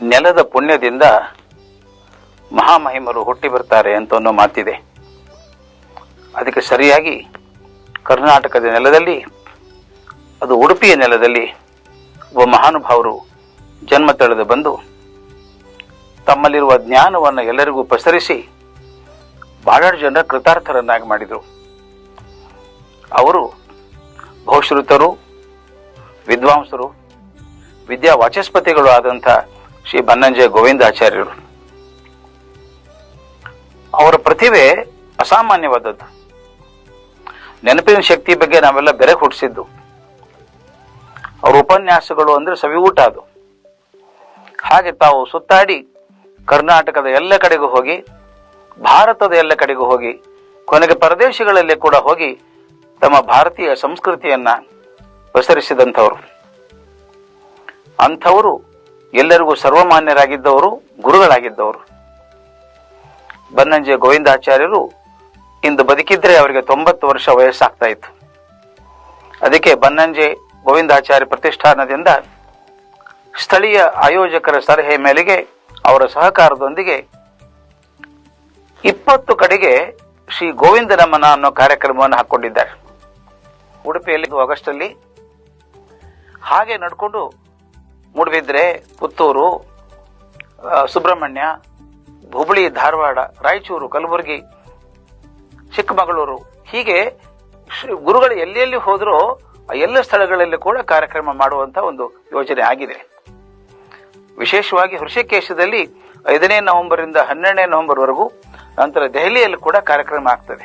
ನೆಲದ ಪುಣ್ಯದಿಂದ ಮಹಾಮಹಿಮರು ಹುಟ್ಟಿ ಬರ್ತಾರೆ ಅಂತ ಅನ್ನೋ ಮಾತಿದೆ. ಅದಕ್ಕೆ ಸರಿಯಾಗಿ ಕರ್ನಾಟಕದ ನೆಲದಲ್ಲಿ, ಅದು ಉಡುಪಿಯ ನೆಲದಲ್ಲಿ ಒಬ್ಬ ಮಹಾನುಭಾವರು ಜನ್ಮ ತಳೆದು ಬಂದು ತಮ್ಮಲ್ಲಿರುವ ಜ್ಞಾನವನ್ನು ಎಲ್ಲರಿಗೂ ಪಸರಿಸಿ ಬಹಳಷ್ಟು ಜನರ ಕೃತಾರ್ಥರನ್ನಾಗಿ ಮಾಡಿದರು. ಅವರು ಬಹುಶ್ರುತರು, ವಿದ್ವಾಂಸರು ವಿದ್ಯಾ ವಾಚಸ್ಪತಿಗಳು ಆದಂಥ ಶ್ರೀ ಬನ್ನಂಜಯ ಗೋವಿಂದಾಚಾರ್ಯರು. ಅವರ ಪ್ರತಿಭೆ ಅಸಾಮಾನ್ಯವಾದದ್ದು. ನೆನಪಿನ ಶಕ್ತಿ ಬಗ್ಗೆ ನಾವೆಲ್ಲ ಬೆರೆ ಹುಟ್ಟಿಸಿದ್ದು. ಅವರ ಉಪನ್ಯಾಸಗಳು ಅಂದ್ರೆ ಸವಿ ಊಟ ಅದು. ಹಾಗೆ ತಾವು ಸುತ್ತಾಡಿ ಕರ್ನಾಟಕದ ಎಲ್ಲ ಕಡೆಗೂ ಹೋಗಿ, ಭಾರತದ ಎಲ್ಲ ಕಡೆಗೂ ಹೋಗಿ, ಕೊನೆಗೆ ಪರದೇಶಗಳಲ್ಲಿ ಕೂಡ ಹೋಗಿ ತಮ್ಮ ಭಾರತೀಯ ಸಂಸ್ಕೃತಿಯನ್ನ ಪಸರಿಸಿದಂಥವರು. ಅಂಥವರು ಎಲ್ಲರಿಗೂ ಸರ್ವಮಾನ್ಯರಾಗಿದ್ದವರು, ಗುರುಗಳಾಗಿದ್ದವರು. ಬನ್ನಂಜೆ ಗೋವಿಂದಾಚಾರ್ಯರು ಇಂದು ಬದುಕಿದ್ರೆ ಅವರಿಗೆ ತೊಂಬತ್ತು ವರ್ಷ ವಯಸ್ಸಾಗ್ತಾ ಇತ್ತು. ಅದಕ್ಕೆ ಬನ್ನಂಜೆ ಗೋವಿಂದಾಚಾರ್ಯ ಪ್ರತಿಷ್ಠಾನದಿಂದ ಸ್ಥಳೀಯ ಆಯೋಜಕರ ಸಲಹೆ ಮೇಲೆಗೆ ಅವರ ಸಹಕಾರದೊಂದಿಗೆ ಇಪ್ಪತ್ತು ಕಡೆಗೆ ಶ್ರೀ ಗೋವಿಂದ ನಮನ ಅನ್ನೋ ಕಾರ್ಯಕ್ರಮವನ್ನು ಹಾಕೊಂಡಿದ್ದಾರೆ ಉಡುಪಿಯಲ್ಲಿ ಆಗಸ್ಟ್ ಅಲ್ಲಿ ಹಾಗೆ ನಡ್ಕೊಂಡು ಮೂಡಬಿದ್ರೆ ಪುತ್ತೂರು ಸುಬ್ರಹ್ಮಣ್ಯ ಹುಬ್ಬಳ್ಳಿ ಧಾರವಾಡ, ರಾಯಚೂರು, ಕಲಬುರಗಿ, ಚಿಕ್ಕಮಗಳೂರು, ಹೀಗೆ ಗುರುಗಳು ಎಲ್ಲೆಲ್ಲಿ ಹೋದರೂ ಎಲ್ಲ ಸ್ಥಳಗಳಲ್ಲಿ ಕೂಡ ಕಾರ್ಯಕ್ರಮ ಮಾಡುವಂತ ಒಂದು ಯೋಜನೆ ಆಗಿದೆ. ವಿಶೇಷವಾಗಿ ಹೃಷಿಕೇಶದಲ್ಲಿ ಐದನೇ ನವೆಂಬರ್ ಇಂದ ಹನ್ನೆರಡನೇ ನವೆಂಬರ್ ವರೆಗೂ ನಂತರ ದೆಹಲಿಯಲ್ಲಿ ಕೂಡ ಕಾರ್ಯಕ್ರಮ ಆಗ್ತದೆ.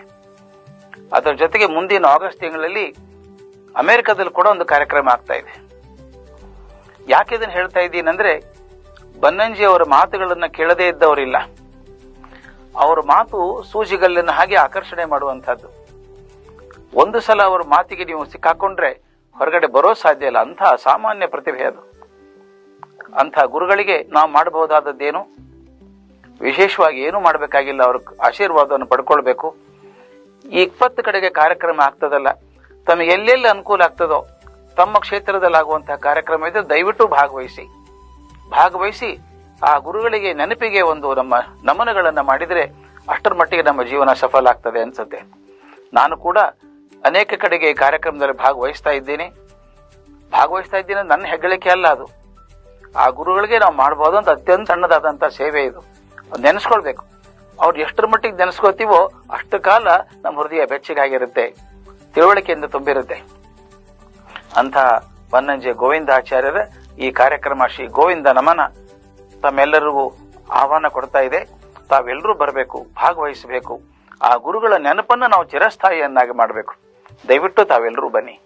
ಅದರ ಜೊತೆಗೆ ಮುಂದಿನ ಆಗಸ್ಟ್ ತಿಂಗಳಲ್ಲಿ ಅಮೆರಿಕದಲ್ಲಿ ಕೂಡ ಒಂದು ಕಾರ್ಯಕ್ರಮ ಆಗ್ತಾ ಇದೆ. ಯಾಕೆ ಇದನ್ನು ಹೇಳ್ತಾ ಇದ್ದೀನಿ ಅಂದ್ರೆ ಬನ್ನಂಜಿ ಅವರ ಮಾತುಗಳನ್ನ ಕೇಳದೇ ಇದ್ದವರಿಲ್ಲ. ಅವರ ಮಾತು ಸೂಜಿಗಲ್ಲಿನ ಹಾಗೆ ಆಕರ್ಷಣೆ ಮಾಡುವಂತಹದ್ದು ಒಂದು ಸಲ ಅವರ ಮಾತಿಗೆ ನೀವು ಸಿಕ್ಕಾಕೊಂಡ್ರೆ ಹೊರಗಡೆ ಬರೋ ಸಾಧ್ಯ ಇಲ್ಲ. ಅಂಥ ಸಾಮಾನ್ಯ ಪ್ರತಿಭೆ ಅದು. ಅಂಥ ಗುರುಗಳಿಗೆ ನಾವು ಮಾಡಬಹುದಾದದ್ದೇನು? ವಿಶೇಷವಾಗಿ ಏನು ಮಾಡಬೇಕಾಗಿಲ್ಲ? ಅವ್ರ ಆಶೀರ್ವಾದವನ್ನು ಪಡ್ಕೊಳ್ಬೇಕು. ಈ ಇಪ್ಪತ್ತು ಕಡೆಗೆ ಕಾರ್ಯಕ್ರಮ ಆಗ್ತದಲ್ಲ. ತಮಗೆ ಎಲ್ಲೆಲ್ಲಿ ಅನುಕೂಲ ಆಗ್ತದೋ ತಮ್ಮ ಕ್ಷೇತ್ರದಲ್ಲಿ ಆಗುವಂತಹ ಕಾರ್ಯಕ್ರಮ ಇದ್ರೆ ದಯವಿಟ್ಟು ಭಾಗವಹಿಸಿ. ಭಾಗವಹಿಸಿ ಆ ಗುರುಗಳಿಗೆ ನೆನಪಿಗೆ ಒಂದು ನಮ್ಮ ನಮನಗಳನ್ನು ಮಾಡಿದರೆ ಅಷ್ಟರ ಮಟ್ಟಿಗೆ ನಮ್ಮ ಜೀವನ ಸಫಲ ಆಗ್ತದೆ ಅನ್ಸುತ್ತೆ. ನಾನು ಕೂಡ ಅನೇಕ ಕಡೆಗೆ ಕಾರ್ಯಕ್ರಮದಲ್ಲಿ ಭಾಗವಹಿಸ್ತಾ ಇದ್ದೀನಿ. ಭಾಗವಹಿಸ್ತಾ ಇದ್ದೀನಿ ನನ್ನ ಹೆಗ್ಗಳಿಕೆ ಅಲ್ಲ ಅದು. ಆ ಗುರುಗಳಿಗೆ ನಾವು ಮಾಡಬಹುದಂತ ಅತ್ಯಂತ ಸಣ್ಣದಾದಂಥ ಸೇವೆ ಇದು. ನೆನೆಸ್ಕೊಳ್ಬೇಕು. ಅವ್ರು ಎಷ್ಟರ ಮಟ್ಟಿಗೆ ನೆನೆಸ್ಕೋತೀವೋ ಅಷ್ಟು ಕಾಲ ನಮ್ಮ ಹೃದಯ ಬೆಚ್ಚಗಾಗಿರುತ್ತೆ, ತಿಳುವಳಿಕೆಯಿಂದ ತುಂಬಿರುತ್ತೆ. ಅಂತ ಬನ್ನಂಜೆ ಗೋವಿಂದಾಚಾರ್ಯರ ಈ ಕಾರ್ಯಕ್ರಮ ಶ್ರೀ ಗೋವಿಂದ ನಮನ ತಮ್ಮೆಲ್ಲರಿಗೂ ಆಹ್ವಾನ ಕೊಡ್ತಾ ಇದೆ. ತಾವೆಲ್ಲರೂ ಬರಬೇಕು, ಭಾಗವಹಿಸಬೇಕು. ಆ ಗುರುಗಳ ನೆನಪನ್ನು ನಾವು ಚಿರಸ್ಥಾಯಿಯನ್ನಾಗಿ ಮಾಡಬೇಕು. ದಯವಿಟ್ಟು ತಾವೆಲ್ಲರೂ ಬನ್ನಿ.